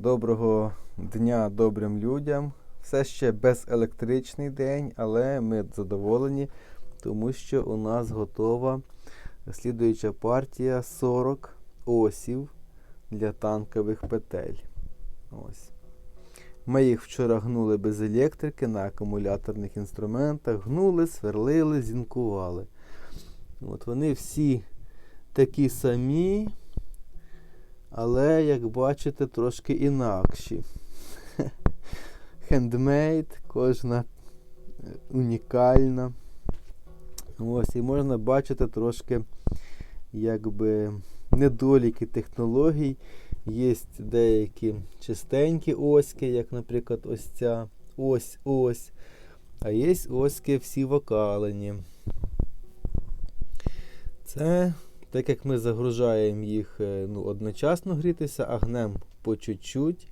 Доброго дня добрим людям. Все ще безелектричний день, але ми задоволені, тому що у нас готова слідуюча партія 40 осів для танкових петель. Ось. Ми їх вчора гнули без електрики на акумуляторних інструментах, гнули, сверлили, зінкували. От вони всі такі самі, але, як бачите, трошки інакші. Хендмейд, кожна е, унікальна. Ось, і можна бачити трошки якби недоліки технологій. Є деякі чистенькі оськи, як, наприклад, ось ця ось ось. А є оськи всі вокалені. Це так як ми загружаємо їх е, ну, одночасно грітися, а гнем по чуть-чуть,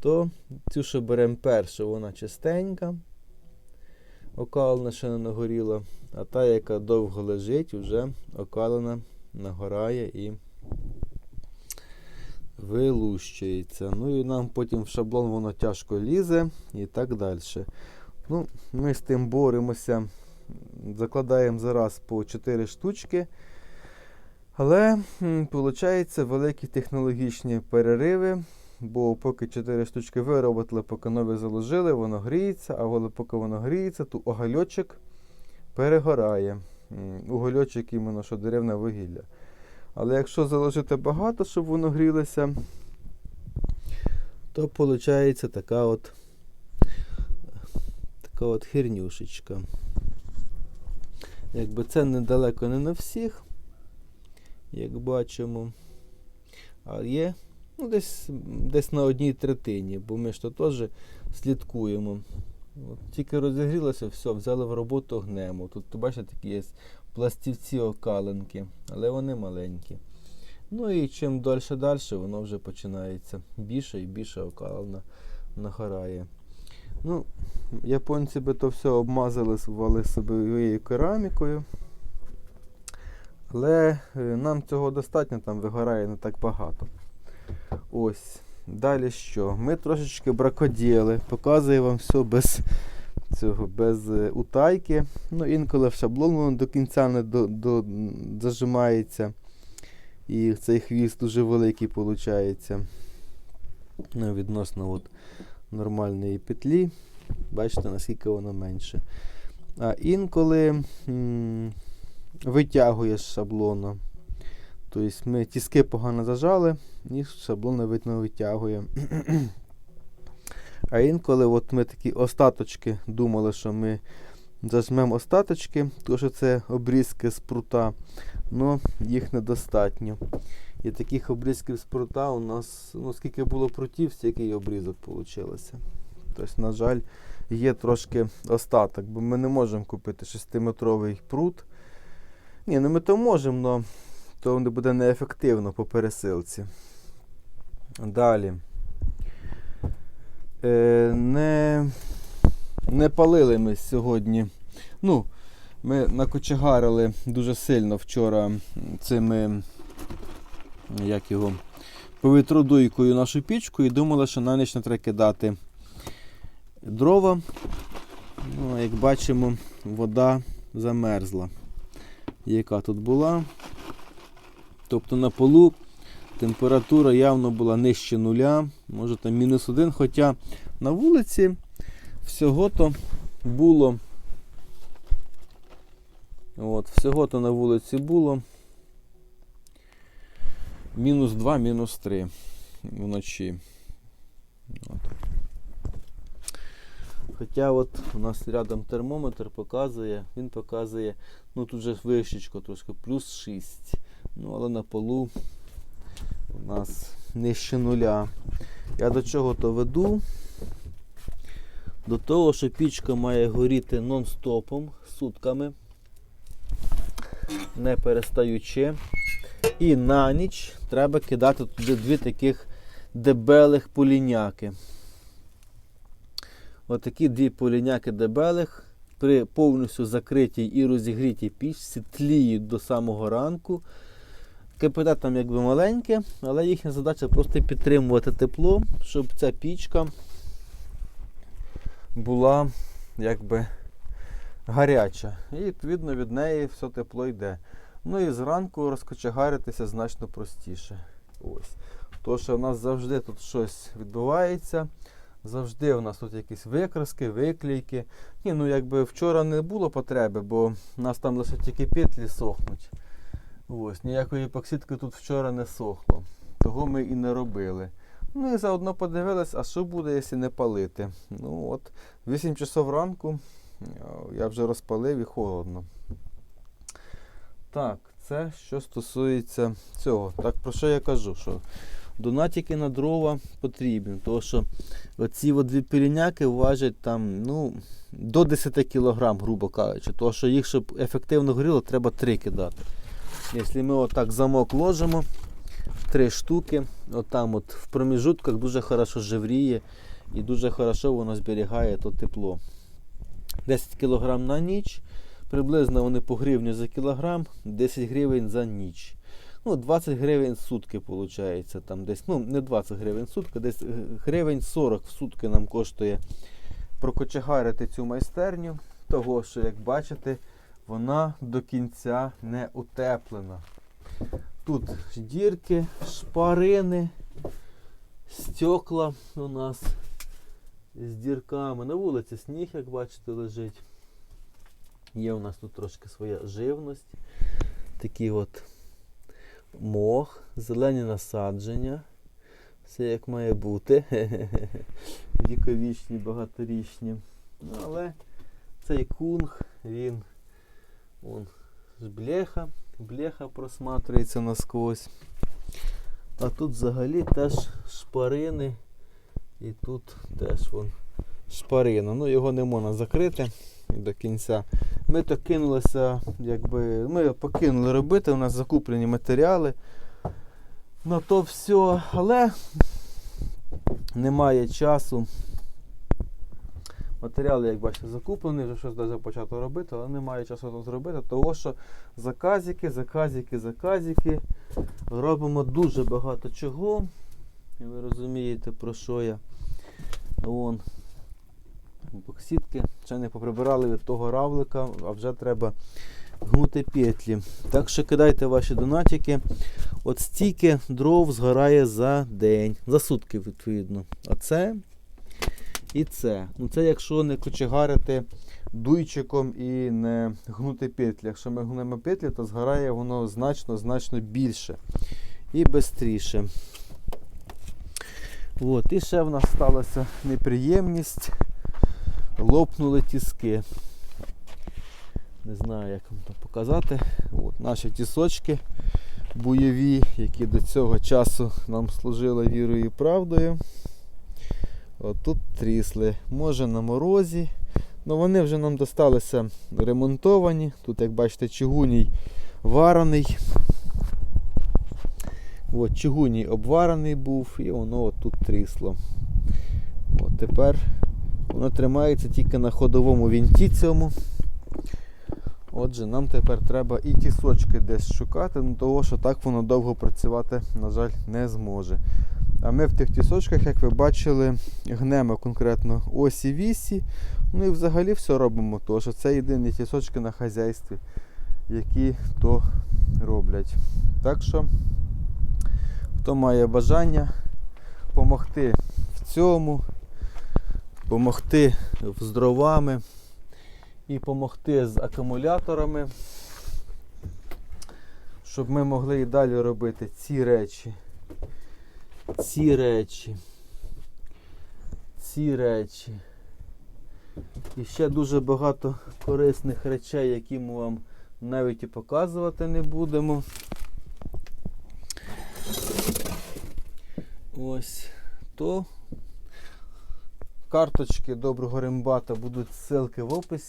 то цю, що беремо першу, вона чистенька, окалена ще не нагоріла, а та, яка довго лежить, вже окалена нагорає і вилущується. Ну і нам потім в шаблон воно тяжко лізе і так далі. Ну, Ми з тим боремося, закладаємо зараз по 4 штучки. Але виходить великі технологічні перериви, бо поки 4 штучки виробили, поки нові заложили, воно гріється, а коли поки воно гріється, то огольочок перегорає. Угольочок іменно, що деревне вугілля. Але якщо заложити багато, щоб воно грілося, то виходить така от, така от хернюшечка. Якби це недалеко не на всіх як бачимо. А є ну, десь десь на одній третині, бо ми ж то теж слідкуємо. От, Тільки розігрілося, все, взяли в роботу гнемо. Тут, бачите, такі є пластівці окаленки, але вони маленькі. Ну і чим далі далі, воно вже починається більше і більше окалена нагорає. Ну, Японці би то все обмазали вали собою керамікою. Але е, нам цього достатньо, там вигорає не так багато. Ось. Далі що? Ми трошечки бракоділи. Показую вам все без цього, без е, утайки. Ну, Інколи в шаблон воно до кінця не до, до, зажимається. І цей хвіст дуже великий виходить. Ну, відносно от нормальної петлі. Бачите, наскільки воно менше. А інколи. Витягує з шаблону. Тобто ми тіски погано зажали і шаблон видно витягує. А інколи от ми такі остаточки думали, що ми зажмемо остаточки, тому що це обрізки з прута, але їх недостатньо. І таких обрізків з прута у нас, ну скільки було прутів, стільки і обрізок вийшло. Тобто, на жаль, є трошки остаток, бо ми не можемо купити 6-метровий прут. Ні, ну ми то можемо, але то не буде неефективно по пересилці. Далі. Е, Не не палили ми сьогодні. Ну, Ми накочегарили дуже сильно вчора цими, як його, повітродуйкою нашу пічку і думали, що на ніч не треба кидати дрова. Ну, Як бачимо, вода замерзла яка тут була. Тобто на полу температура явно була нижче нуля, може там мінус один, хоча на вулиці всього-то було. От, Всього-то на вулиці було мінус 2, мінус 3 вночі. От. Хоча от у нас рядом термометр показує, він показує, ну тут вже вищечко трошки, плюс 6. Ну, але на полу у нас нижче нуля. Я до чого то веду? До того, що пічка має горіти нон-стопом, сутками, не перестаючи. І на ніч треба кидати туди дві таких дебелих поліняки. Отакі дві поліняки дебелих при повністю закритій і розігрітій пічці тліють до самого ранку. КПД там якби маленьке, але їхня задача просто підтримувати тепло, щоб ця пічка була якби гаряча. І відповідно від неї все тепло йде. Ну і зранку розкочегаритися значно простіше. Ось. То, що в нас завжди тут щось відбувається. Завжди у нас тут якісь викраски, виклійки. Ні, ну якби вчора не було потреби, бо у нас там лише тільки петлі сохнуть. Ось, ніякої епоксидки тут вчора не сохло. Того ми і не робили. Ну і заодно подивились, а що буде, якщо не палити. Ну от, 8 часов ранку е, я вже розпалив і холодно. Так, це що стосується цього. Так про що я кажу? Що донатики на дрова потрібні, тому що оці от дві піріняки важать там, ну, до 10 кг, грубо кажучи. Тому що їх, щоб ефективно горіло, треба 3 кидати. Якщо ми отак замок ложимо, три штуки, отам от в проміжутках дуже хорошо жевріє і дуже хорошо воно зберігає то тепло. 10 кг на ніч, приблизно вони по гривню за кілограм, 10 гривень за ніч. Ну, 20 гривень в сутки виходить. Там десь, ну, не 20 гривень в сутки, десь е, гривень 40 в сутки нам коштує прокочегарити цю майстерню. Того, що, як бачите, вона до кінця не утеплена. Тут дірки, шпарини, стекла у нас з дірками. На вулиці сніг, як бачите, лежить. Є у нас тут трошки своя живність. Такий от мох, зелені насадження. Все як має бути. Віковічні, багаторічні. Ну, але цей кунг, він он, з бляха, бляха просматрюється насквозь. А тут взагалі теж шпарини. І тут теж вон шпарина. Ну його не можна закрити до кінця. Ми то кинулися, якби, ми покинули робити, у нас закуплені матеріали на то все, але немає часу. Матеріали, як бачите, закуплені, вже щось даже почато робити, але немає часу це зробити, тому що заказики, заказики, заказики. Робимо дуже багато чого. І ви розумієте, про що я. Вон. Боксітки. Ще не поприбирали від того равлика, а вже треба гнути петлі. Так що кидайте ваші донатики. От стільки дров згорає за день, за сутки, відповідно. А це і це. Ну це якщо не кочегарити дуйчиком і не гнути петлі. Якщо ми гнемо петлі, то згорає воно значно-значно більше і швидше. І ще в нас сталася неприємність. Лопнули тіски. Не знаю, як вам то показати. От, наші тісочки бойові, які до цього часу нам служили вірою і правдою. От тут трісли. Може на морозі. Ну вони вже нам досталися ремонтовані. Тут, як бачите, чигуній варений. От, чигуній обварений був і воно от тут трісло. От Тепер воно тримається тільки на ходовому вінті цьому. Отже, нам тепер треба і тісочки десь шукати, ну того що так воно довго працювати, на жаль, не зможе. А ми в тих тісочках, як ви бачили, гнемо конкретно осі вісі. Ну і взагалі все робимо, тому що це єдині тісочки на хазяйстві, які то роблять. Так що, хто має бажання допомогти в цьому, допомогти з дровами і допомогти з акумуляторами, щоб ми могли і далі робити ці речі, ці речі, ці речі. І ще дуже багато корисних речей, які ми вам навіть і показувати не будемо. Ось то карточки доброго рембата будуть ссылки в описі.